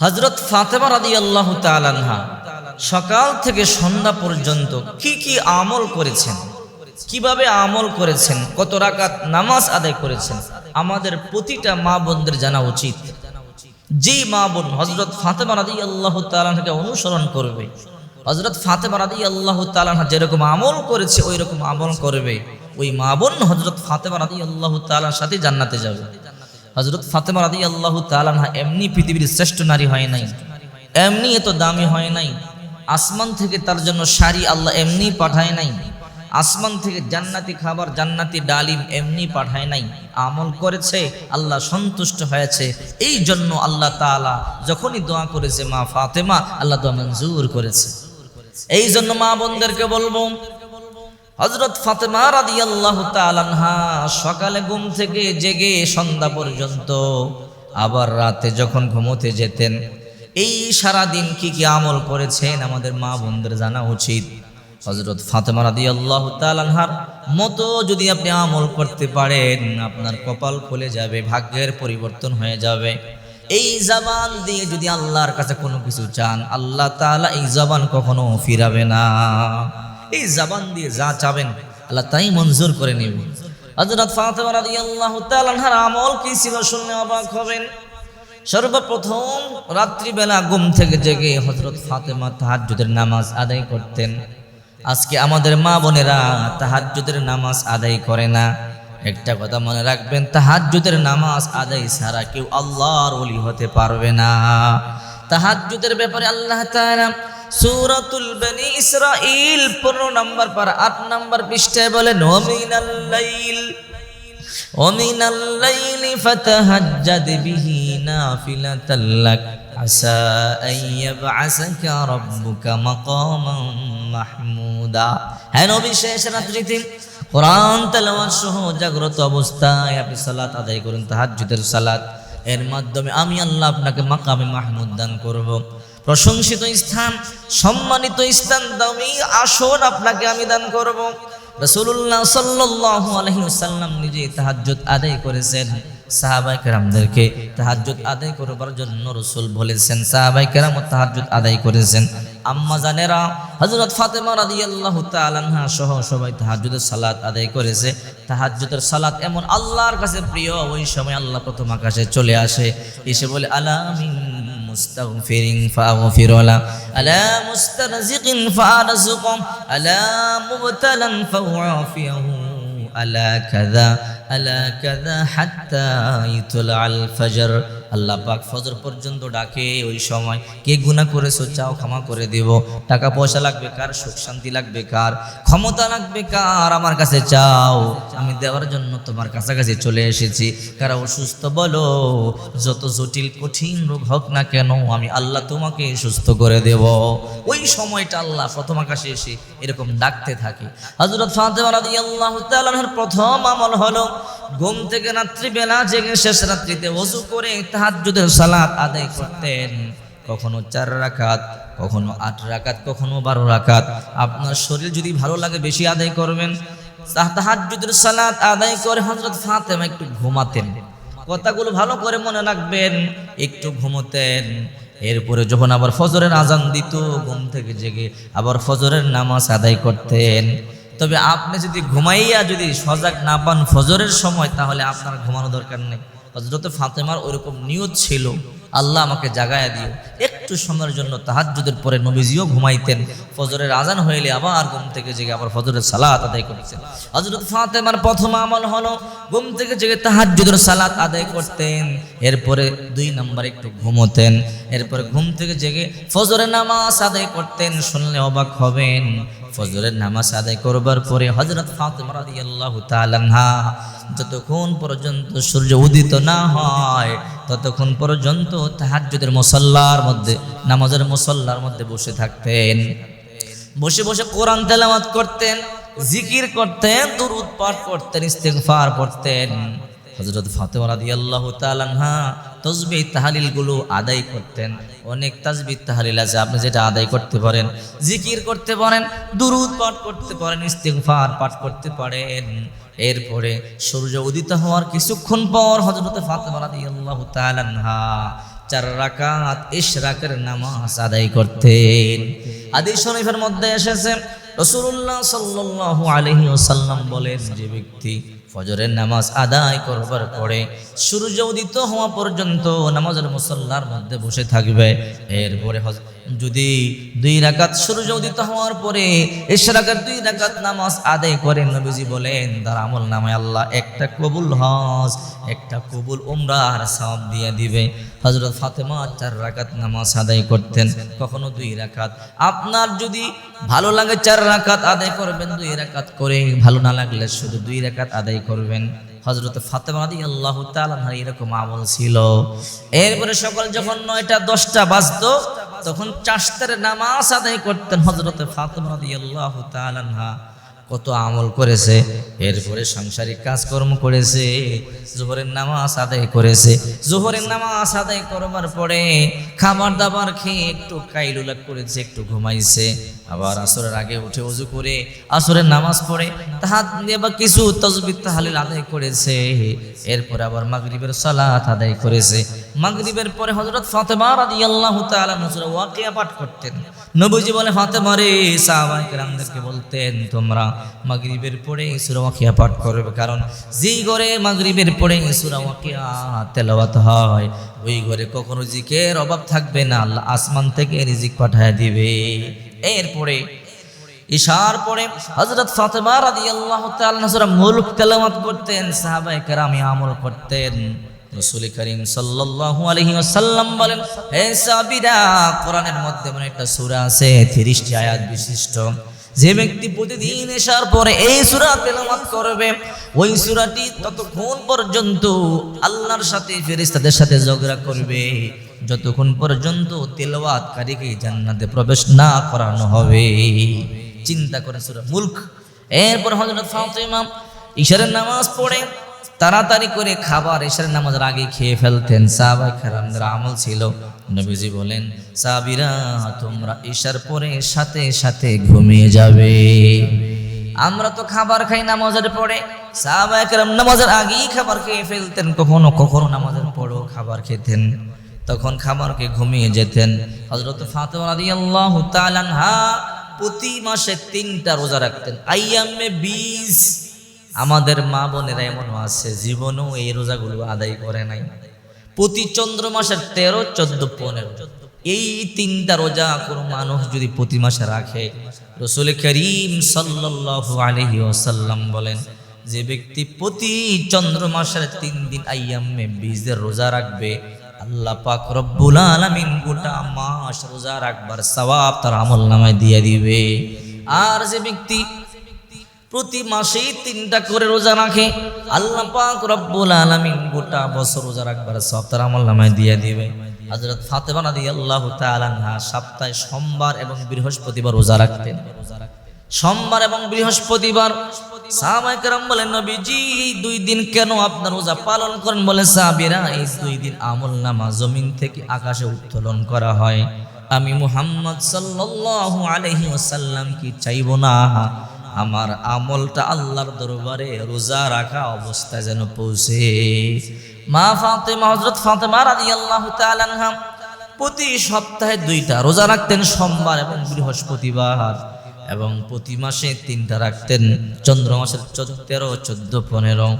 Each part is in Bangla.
হজরত ফাতেমা রাদি আল্লাহ তালানহা সকাল থেকে সন্ধ্যা পর্যন্ত কি কি আমল করেছেন? কীভাবে আমল করেছেন? কত রাকাত নামাজ আদায় করেছেন? আমাদের প্রতিটা মা বোনদের জানা উচিত। যেই মা বোন হজরত ফাতেমা রাদি আল্লাহ তালানহাকে অনুসরণ করবে হজরত ফাতেমা রাদি আল্লাহ তালানহা যেরকম আমল করেছে ওই রকম আমল করবে, ওই মা বোন হজরত ফাতেমা রাদি আল্লাহ তালার সাথে জান্নাতে যাবে। হজরত ফাতেমা রাদি আল্লাহ তালানহা এমনি পৃথিবীর শ্রেষ্ঠ নারী হয় নাই। এমনি এত দামি হয় নাই। আসমান থেকে তার জন্য শাড়ি আল্লাহ এমনি পাঠায় নাই। আসমান থেকে জান্নাতি খাবার, জান্নাতি ডালিম এমনি পাঠায় নাই। আমল করেছে, আল্লাহ সন্তুষ্ট হয়েছে। এই জন্য আল্লাহ তাআলা যখনই দোয়া করেছে মা ফাতেমা, আল্লাহ দোয়া মঞ্জুর করেছে। এই জন্য মা বোনদেরকে বলব হজরত ফাতেমা রাদি আল্লাহ তালানহা সকালে ঘুম থেকে জেগে সন্ধ্যা পর্যন্ত আবার রাতে যখন ঘুমোতে যেতেন, এই সারা দিন কি কি আমল করেছেন আমাদের মা বোনদের জানা উচিত। হজরত ফাতেমা রাদি আল্লাহ তালানহার মতো যদি আপনি আমল করতে পারেন, আপনার কপাল খুলে যাবে, ভাগ্যের পরিবর্তন হয়ে যাবে। এই জবান দিয়ে যদি আল্লাহর কাছে কোনো কিছু চান, আল্লাহ তাআলা এই জবান কখনো ফিরাবে না। এই জাবান দিয়ে যা চাবেন, আল্লাহ তাই মঞ্জুর করে নেবে। হযরত ফাতেমা রাদিয়াল্লাহু তাআলার আমল কি ছিল শুনলে অবাক হবেন। সর্বপ্রথম রাত্রিবেলা ঘুম থেকে জেগে হযরত ফাতেমা তাহাজ্জুদের নামাজ আদায় করতেন। আজকে আমাদের মা বোনেরা তাহাজ্জুদের নামাজ আদায় করে না। একটা কথা মনে রাখবেন, তাহাজ্জুদের নামাজ আদায় ছাড়া কেউ আল্লাহর ওলি হতে পারবে না। তাহাজ্জুদের ব্যাপারে আল্লাহ তাআলা সূরাতুল বনি ইসরাঈল 15 নম্বর পারা 8 নম্বর পৃষ্ঠায় বলেন ওমিনাল লাইল ومن الليل فتهجد به نافلة لك عسى أن يبعثك ربك مقاما محمودا হ্যাঁ নবী শেষ রাত্রিতে কোরআন তেলাওয়াত সহ জাগ্রত অবস্থায় আপনি সালাত আদায় করুন তাহাজ্জুদের সালাত এর মাধ্যমে আমি আল্লাহ আপনাকে মাকামে মাহমুদ দান করব। প্রশংসিত স্থান, সম্মানিত স্থান, দামি আসন আপনাকে আমি দান করব। রসুল্লাহ সাল্লাল্লাহু আলাইহি ওয়াসাল্লাম নিজে তাহাজ্জুদ আদায় করেছেন। সাহাবাই কেরামদেরকে তাহাজ্জুদ আদায় করবার জন্য রসুল বলেছেন সাহাবাই কেরাম তাহাজ্জুদ আদায় করেছেন। আম্মা জানেরা হজরত ফাতেমা রাদিয়াল্লাহু তাআলাহা সহ সবাই তাহাজ্জুদের সালাত আদায় করেছে। তাহাজ্জুদের সালাত এমন আল্লাহর কাছে প্রিয়, ওই সময় আল্লাহ প্রথম আকাশে চলে আসে। এসে বলে আলামিন মুস্তাগফিরিন ফাগফির লা আলা মুস্তারজিকিন ফারজুকুম আলা মুবতালান ফাউফিহু আলা কাযা আলা কাযা হাত্তা ইতুল আল ফজর। আল্লাহ পাক ফজর পর্যন্ত ডাকে ওই সময়, কে গুণা করেছ? চাও, ক্ষমা করে দেব। টাকা পয়সা লাগবে কার? সুখ শান্তি লাগবে কার? ক্ষমতা লাগবে কার? আমার কাছে চাও। আমি দেওয়ার জন্য তোমার কাছাকাছি চলে এসেছি। কারা অসুস্থ বলো, যত জটিল, কঠিন রোগ হোক না কেন, আমি আল্লাহ তোমাকে সুস্থ করে দেব। ওই সময়টা আল্লাহ প্রথম আকাশে এসে এরকম ডাকতে থাকে। তাআলার প্রথম আমল হলো, ঘুম থেকে রাত্রিবেলা জেগে শেষ রাত্রিতে ওযু করে তাহাজ্জুদের সালাত আদায় করতেন। কখনো চার রাকাত, কখনো আট রাকাত, কখনো বারো রাকাত। আপনার শরীর যদি ভালো লাগে বেশি আদায় করবেন। তাহাজ্জুদের সালাত আদায় করে হযরত ফাতেমা একটু ঘুমাতেন। কথাগুলো ভালো করে মনে রাখবেন, একটু ঘুমোতেন। এরপরে যখন আবার ফজরের আজান দিত, ঘুম থেকে জেগে আবার ফজরের নামাজ আদায় করতেন। তবে আপনি যদি ঘুমাইয়া যদি সজাগ না পান ফজরের সময়, তাহলে আপনার ঘুমানো দরকার নেই। হজরত ফাতেমার ওরকম নিয়ত ছিল, আল্লাহ আমাকে জাগায়া দিও। একটু সময়ের জন্য তাহাজ্জুদের পরে নবীজিও ঘুমাইতেন। ফজরের আজান হইলে আবার ঘুম থেকে জেগে আবার ফজরের সালাত আদায় করতেন হজরত ফাতেমার প্রথম আমল হলো, ঘুম থেকে জেগে তাহাজ্জুদের সালাত আদায় করতেন। এরপরে দুই নম্বর একটু ঘুমোতেন। এরপরে ঘুম থেকে জেগে ফজরের নামাজ আদায় করতেন। শুনলে অবাক হবেন। ফজরের নামাজ আদায় করবার পরে হজরত ফাতেমা রাদিয়াল্লাহু তাআলা যতক্ষণ পর্যন্ত সূর্য উদিত না হয়, ততক্ষণ পর্যন্ত তাহাজ্জুদের মুসল্লার মধ্যে, নামাজের মুসল্লার মধ্যে বসে থাকতেন। বসে বসে কোরআন তেলাওয়াত করতেন, জিকির করতেন, দুরুদ পাঠ করতেন, ইস্তেগফার পড়তেন। হযরত ফাতেমা রাদিয়াল্লাহু তাআলা আনহা তসবিহ তাহলিলগুলো আদায় করতেন। অনেক তাসবিহ তাহলিল আছে, আপনি যেটা আদায় করতে পারেন, জিকির করতে পারেন, দুরুদ পাঠ করতে পারেন, ইস্তেগফার পাঠ করতে পারেন। এরপরে সূর্য উদিত হওয়ার কিছুক্ষণ পর হযরত ফাতেমা তাআলা আনহা চার রাকাত ইশরাকের নামাজ আদায় করতেন। হাদিস শরীফের মধ্যে এসেছে রসুল্লাহ সাল্লাল্লাহু আলাইহি ওয়াসাল্লাম বলেন, যে ব্যক্তি ফজরের নামাজ আদায় করবার পরে সূর্য উদিত হওয়া পর্যন্ত নামাজের মুসল্লার মধ্যে বসে থাকবে। এরপরে যদি দুই রাকাত সূর্য উদিত হওয়ার পরে ইশরাকের দুই রাকাত নামাজ আদায় করেন, নবীজি বলেন, তার আমল নামে আল্লাহ একটা কবুল হজ, একটা কবুল উমরার সওয়াব দিয়ে দিবে। হজরত ফাতেমা চার রাকাত নামাজ আদায় করতেন, কখনো দুই রাকাত। আপনার যদি ভালো লাগে চার রাকাত আদায় করবেন, দুই রাকাত করে। ভালো না লাগলে শুধু দুই রাকাত আদায় করবেন। হজরত ফাতেমা রাদি আল্লাহ তালার এরকম আমল ছিল। এরপরে সকাল যখন নয়টা, দশটা বাজতো তখন চাষতের নামাজ আদায় করতেন হজরতে ফাতেমা রাদিয়াল্লাহু আল্লাহ তালানহা কত আমল করেছে, এরপরে সাংসারিক কাজকর্ম করেছে, জোহরের নামাজ আদায় করেছে। জোহরের নামাজ আদায় করবার পরে খাবার দাবার খেয়ে একটু কাইলুলা করেছে, একটু ঘুমাইছে। আবার আসরের আগে উঠে উজু করে আসরের নামাজ পড়ে, তাহাত বা কিছু তসবির তাহালিল আদায় করেছে। এরপরে আবার মাগরিবের সালাত আদায় করেছে। মাগরিবের পরে হযরত ফাতেমা রাদিয়াল্লাহু তাআলা নসরা ওয়াকিয়া পাঠ করতেন। নবীজি বলে, ফাতেমা রে কেরামদেরকে বলতেন তোমরা মাগরিবের পরে সূরা ওয়াকিয়া পাঠ করবে। কারণ যেই ঘরে মাগরিবের পরে সূরা ওয়াকিয়া তেলাওয়াত হয়, ওই ঘরে কখনো জিকের অভাব থাকবে না। আল্লাহ আসমান থেকে রিজিক পাঠায় দিবে। এরপরে ইশার পরে হযরত ফাতেমা রাদিয়াল্লাহু তাআলা সূরা মুলক তেলাওয়াত করতেন, সাহাবায়ে কেরামি আমল করতেন। রাসূল করিম সাল্লাল্লাহু আলাইহি ওয়াসাল্লাম বলেন, হে সাহাবীরা, কোরআনের মধ্যে এমন একটা সূরা আছে 30 টি আয়াত বিশিষ্ট। যে ব্যক্তি প্রতিদিন এসার পরে এই সুরা তেলামাত করবে, ওই সুরাটি ততক্ষণ পর্যন্ত আল্লাহর সাথে, ফেরেশতাদের সাথে ঝগড়া করবে। যতক্ষণ পর্যন্ত তেলাওয়াতকারীকে জান্নাতে প্রবেশ না করানো হবে। চিন্তা করে সুরা মুলক। এরপর হজরত ফাতেমা ঈশারের নামাজ পড়ে তাড়াতাড়ি করে খাবার ঈশারের নামাজের আগে খেয়ে ফেলতেন। সাহাবাই খারামদের আমল ছিল। নবীজি বলেন সাবিরা তোমরা ঈশার পরে সাথে সাথে ঘুমিয়ে যাবে। আমরা তো খাবার খাই নামাজের পরে। সাহাবাই কেরাম নামাজের আগেই খাবার খেয়ে ফেলতেন, কখনো কখনো নামাজের পরেও খাবার খেতেন। তখন খাবারকে ঘুমিয়ে যেতেন। হজরত আনহা প্রতি মাসে তিনটা রোজা রাখতেন। আইয়ামে বিশ আমাদের মা বোনেরা এমনও আছে, জীবনেও এই রোজাগুলো আদায় করে নাই। প্রতি চন্দ্র মাসের তেরো, চোদ্দ, পনেরো। এই তিনটা রোজা কোনো মানুষ যদি প্রতি মাসে রাখে, রসুল করিম সাল্লাল্লাহু আলাইহি ওয়াসাল্লাম বলেন, যে ব্যক্তি প্রতি চন্দ্র মাসের তিন দিন আইয়ামে বীজের রোজা রাখবে, আল্লাহ পাক রব্বুল আলামিন গোটা মাস রোজা রাখবার সওয়াব তার আমল নামায় দিয়ে দিবে। আর যে ব্যক্তি প্রতি মাসেই তিনটা করে রোজা রাখে। আল্লাহ পাক রব্বুল আলামিন গোটা বছর রোজা রাখবার সব তার আমল নামায় দিয়ে দিবে। হযরত ফাতেমা রাদিয়াল্লাহু তাআলা আনহা সপ্তাহে সোমবার এবং বৃহস্পতিবার রোজা রাখতেন। সোমবার এবং বৃহস্পতিবার সাহাবায়ে কেরাম বলেন, নবীজি এই দুই দিন কেন আপনার রোজা পালন করেন? বলে, সাহাবীরা, এই দুই দিন আমল নামা জমিন থেকে আকাশে উত্তোলন করা হয়। আমি মুহাম্মদ সাল্লাল্লাহু আলাইহি ওয়াসাল্লাম কি চাইব না। আমার আমলটা আল্লাহর দরবারে রোজা রাখা অবস্থায় যেন পৌঁছে। মা ফাতেমা, হযরত ফাতেমা তাআলা আনহা প্রতি সপ্তাহে দুইটা রোজা রাখতেন, সোমবার এবং বৃহস্পতিবার। এবং প্রতি মাসে তিনটা রাখতেন, চন্দ্র মাসের তেরো, চোদ্দ, পনেরো।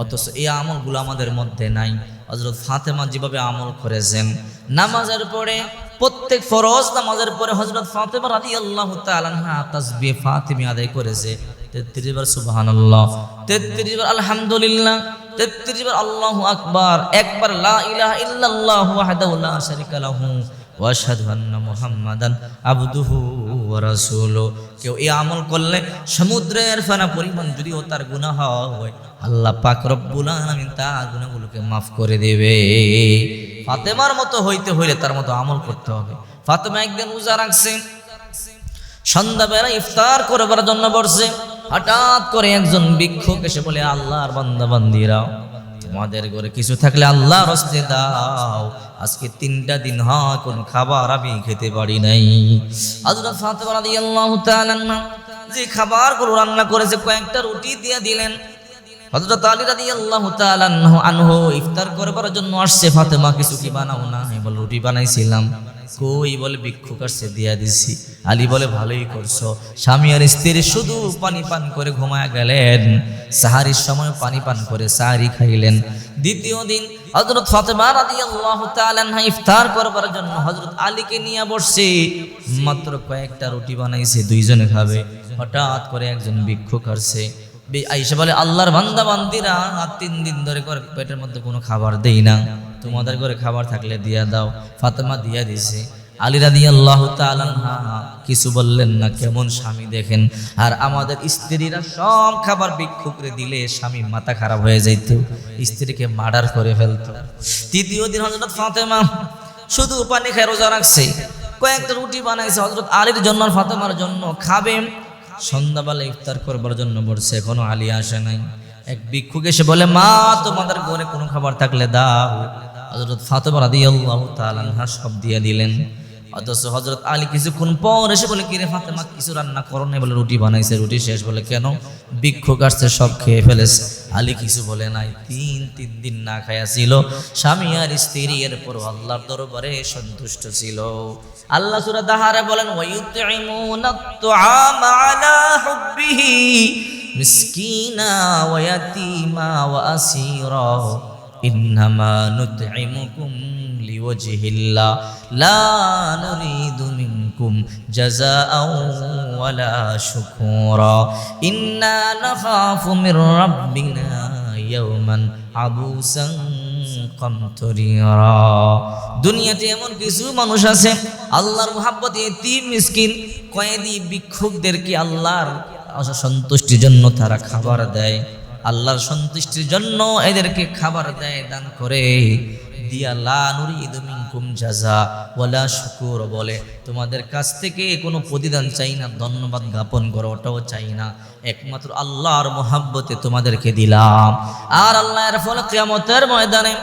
অথচ এই আমলগুলো আমাদের মধ্যে নাই। হজরত ফাতেমা যেভাবে আমল করেছেন, নামাজের পরে প্রত্যেক ফরজ নামাজের পরে হজরত ফাতেমা রাদি আল্লাহ তালাহা তাসবি ফাতেমি আদায় করেছে। তেত্রিশ বার সুবাহান আল্লাহ তেত্রিশ বার আলহামদুলিল্লাহ, তেত্রিশ বার আল্লাহ আকবার, একবার লা ইলাহা ইল্লাল্লাহু ওয়াহদাহু লা শারিকা লাহু। কেউ এই আমল করলে সমুদ্রের ফেনা পরিমাণ যদিও তার গুনাহ হয়, আল্লাহ পাক রব্বুল আলামিন তার গুনাহগুলোকে মাফ করে দেবে। ফাতেমার মতো হইতে হইলে তার মতো আমল করতে হবে। ফাতেমা একদিন রোজা রাখছে, সন্ধ্যাবেলা ইফতার করবার জন্য বসছে, হঠাৎ করে একজন ভিক্ষুক এসে বলে, আল্লাহর বান্দা, বান্দিরাও। তোমাদের ঘরে কিছু থাকলে আল্লাহ হস্তে দাও। আজকে তিনটা দিন হয়, কোন খাবার আমি খেতে পারি নাই। রাদিয়াল্লাহু তাআলা আনহা যে রান্না করেছে, কয়েকটা রুটি দিয়ে দিলেন। ইফতার করবার জন্য আসছে, ফাতেমা, কিছু কি বানাও? না বল রুটি বানাইছিলাম। কই বলে ভিক্ষুক আসছে, দিয়া দিছি। আলী বলে, ভালোই করছ। স্বামী আর স্ত্রী শুধু পানি পান করে ঘুমায় গেলেন। সাহারির সময় পানি পান করে সাহারি খাইলেন। দ্বিতীয় দিন হজরত ফাতেমা রাদিয়াল্লাহু তাআলা ইফতার করবার জন্য হজরত আলীকে নিয়ে বসছে। মাত্র কয়েকটা রুটি বানাইছে, দুইজনে খাবে। হঠাৎ করে একজন ভিক্ষুক আসছে। আইসা বলে, আল্লাহর বান্দা বান্দিরা তিন দিন ধরে করে পেটের মধ্যে কোনো খাবার দেই না। তোমাদের ঘরে খাবার থাকলে দিয়া দাও। ফাতেমা দিয়া দিছে। আলীরা দিয়ে আল্লাহ কিছু বললেন না, কেমন স্বামী দেখেন? আর আমাদের স্ত্রীরা সব খাবার ভিক্ষুকরে দিলে স্বামী মাথা খারাপ হয়ে যাইত, স্ত্রীকে মার্ডার করে ফেলতো। তৃতীয় দিন হজরত ফাতেমা শুধু পানি খেয়ে রোজা রাখছে, কয়েকটা রুটি বানাইছে। হজরত আলীর জন্য ফাতেমার জন্য খাবে। সন্ধ্যাবেলা ইফতার করবার জন্য বলছে, এখনও আলী আসে নাই। এক ভিক্ষুক এসে বলে, মা, তোমাদের ঘরে কোনো খাবার থাকলে দাও। হজরত ফাতেমা রাদিয়াল্লাহু তাআলা আনহা সব দিয়ে দিলেন। অথচ হজরত আলী কিছুক্ষণ পর এসে বলে, কিরে ফাতেমা, কিছু রান্না করো নাই? বলে, রুটি বানাইছে, রুটি শেষ। বলে, কেন? ভিক্ষুক আসছে, সব খেয়ে ফেলেছে। আলী কিছু বলে নাই। তিন তিন দিন না খায়া ছিল। স্বামী আর স্ত্রী এরপর আল্লাহর দরবারে সন্তুষ্ট ছিল। আল্লাহ সুরা দাহারে বলেন মিসকিনা ওয়া ইয়াতীমা ওয়া আসীরা। ইন্নামা নুতঈমুকুম লিওয়াজহিল্লাহ লা নুরিদু মিনকুম জাযাআও ওয়ালা শুকুরা। ইন্না নাখাফু মির রাব্বিনা ইয়াওমান আবুসান কামতরিরা। দুনিয়াতে এমন কিছু মানুষ আছে, আল্লাহর মোহাব্বতে এতিম মিসকিন, কয়েদি ভিক্ষুকদেরকে আল্লাহর সন্তুষ্টির জন্য তারা খাবার দেয়। আল্লাহর সন্তুষ্টির জন্য এদেরকে খাবার দেয়, দান করে। শুকুর বলে। তোমাদের কাছ থেকে কোনো প্রতিদান চাই না, ধন্যবাদ জ্ঞাপন করো, ওটাও চাই না। একমাত্র আল্লাহর মোহাব্বতে তোমাদেরকে দিলাম। আর আল্লাহর ফলে কিয়ামতের ময়দানে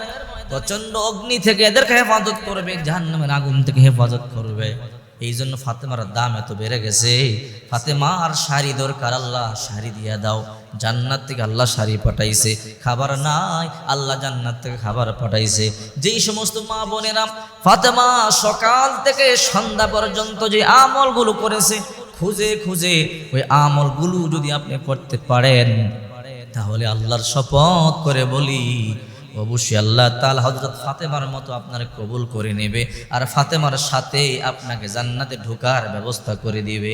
প্রচণ্ড অগ্নি থেকে এদেরকে হেফাজত করবে, জাহান্নামের আগুন থেকে হেফাজত করবে। এই জন্য ফাতেমার দাম এত বেড়ে গেছে। ফাতেমা আর শাড়ি দরকার, আল্লাহ শাড়ি দিয়া দাও। জান্নাত থেকে আল্লাহ শাড়ি পাঠাইছে, খাবার নাই, আল্লাহ জান্নাত থেকে খাবার পাঠাইছে। যেই সমস্ত মা বোনেরা ফাতেমা সকাল থেকে সন্ধ্যা পর্যন্ত যে আমলগুলো করেছে, খুঁজে খুঁজে ওই আমলগুলো যদি আপনি করতে পারেন, তাহলে আল্লাহর শপথ করে বলি, অবশ্যই আল্লাহ তাল হজরত ফাতেমার মতো আপনার কবুল করে নেবে, আর ফাতেমার সাথে আপনাকে জান্নাতে ঢোকার ব্যবস্থা করে দিবে।